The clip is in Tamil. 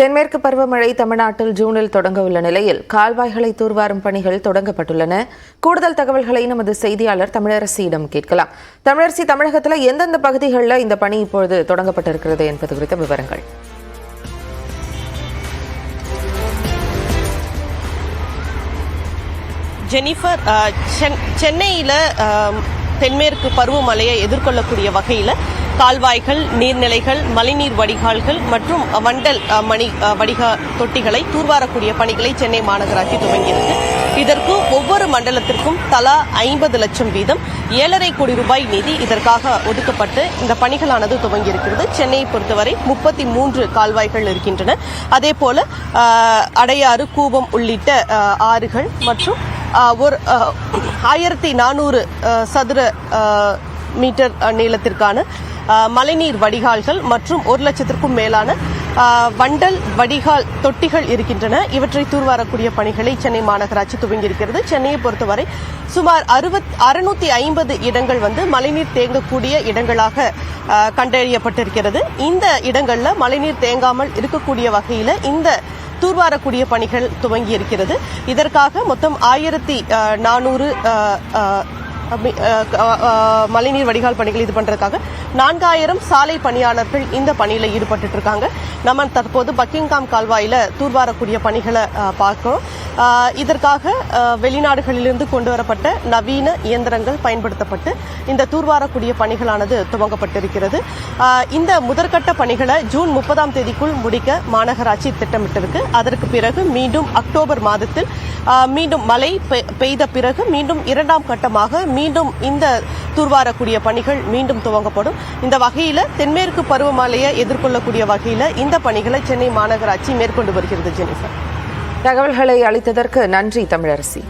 தென்மேற்கு பருவமழை தமிழ்நாட்டில் ஜூனில் தொடங்க உள்ள நிலையில் கால்வாய்களை தூர்வாரும் பணிகள் தொடங்கப்பட்டுள்ளன. கூடுதல் தகவல்களை நமது செய்தியாளர் தமிழரசியிடம் கேட்கலாம். தமிழரசி தமிழகத்தில் எந்தெந்த பகுதிகளில் இந்த பணி இப்பொழுது தொடங்கப்பட்டிருக்கிறது என்பது குறித்த விவரங்கள். ஜெனிஃபர் சென்னையில் சென்- தென்மேற்கு பருவமழையை எதிர்கொள்ளக்கூடிய வகையில் கால்வாய்கள் நீர்நிலைகள் மழைநீர் வடிகால்கள் மற்றும் வண்டல் மணி வடிகா தொட்டிகளை தூர்வாரக்கூடிய பணிகளை சென்னை மாநகராட்சி துவங்கியிருக்கு. இதற்கு ஒவ்வொரு மண்டலத்திற்கும் தலா ஐம்பது லட்சம் வீதம் ஏழரை கோடி ரூபாய் நிதி இதற்காக ஒதுக்கப்பட்டு இந்த பணிகளானது துவங்கியிருக்கிறது. சென்னையை பொறுத்தவரை முப்பத்தி மூன்று கால்வாய்கள் இருக்கின்றன. அதே போல அடையாறு கூவம் உள்ளிட்ட ஆறுகள் மற்றும் ஒரு ஆயிரத்தி நானூறு சதுர மீட்டர் நீளத்திற்கான மழைநீர் வடிகால்கள் மற்றும் ஒரு லட்சத்திற்கும் மேலான வண்டல் வடிகால் தொட்டிகள் இருக்கின்றன. இவற்றை தூர்வாரக்கூடிய பணிகளை சென்னை மாநகராட்சி துவங்கியிருக்கிறது. சென்னையை பொறுத்தவரை சுமார் அறுபத் அறுநூத்தி ஐம்பது இடங்கள் வந்து மழைநீர் தேங்கக்கூடிய இடங்களாக கண்டறியப்பட்டிருக்கிறது. இந்த இடங்களில் மழைநீர் தேங்காமல் இருக்கக்கூடிய வகையில் இந்த தூர்வாரக்கூடிய பணிகள் துவங்கி இருக்கிறது இதற்காக மொத்தம் ஆயிரத்தி நானூறு மழைநீர் வடிகால் பணிகள் இது பண்றதுக்காக நான்காயிரம் சாலை பணியாளர்கள் இந்த பணியில ஈடுபட்டு இருக்காங்க. நம்ம தற்போது பக்கிங்காம் கால்வாயில தூர்வாரக்கூடிய பணிகளை பார்க்கிறோம். இதற்காக வெளிநாடுகளிலிருந்து கொண்டு வரப்பட்ட நவீன இயந்திரங்கள் பயன்படுத்தப்பட்டு இந்த தூர்வாரக்கூடிய பணிகளானது துவங்கப்பட்டிருக்கிறது. இந்த முதற்கட்ட பணிகளை ஜூன் முப்பதாம் தேதிக்குள் முடிக்க மாநகராட்சி திட்டமிட்டிருக்கு. அதற்கு பிறகு மீண்டும் அக்டோபர் மாதத்தில் மீண்டும் மழை பெய்த பிறகு மீண்டும் இரண்டாம் கட்டமாக மீண்டும் இந்த தூர்வாரக்கூடிய பணிகள் மீண்டும் துவங்கப்படும். இந்த வகையில் தென்மேற்கு பருவமழையை எதிர்கொள்ளக்கூடிய வகையில் இந்த பணிகளை சென்னை மாநகராட்சி மேற்கொண்டு வருகிறது ஜெனிஃபர். தகவல்களை அளித்ததற்கு நன்றி தமிழரசி.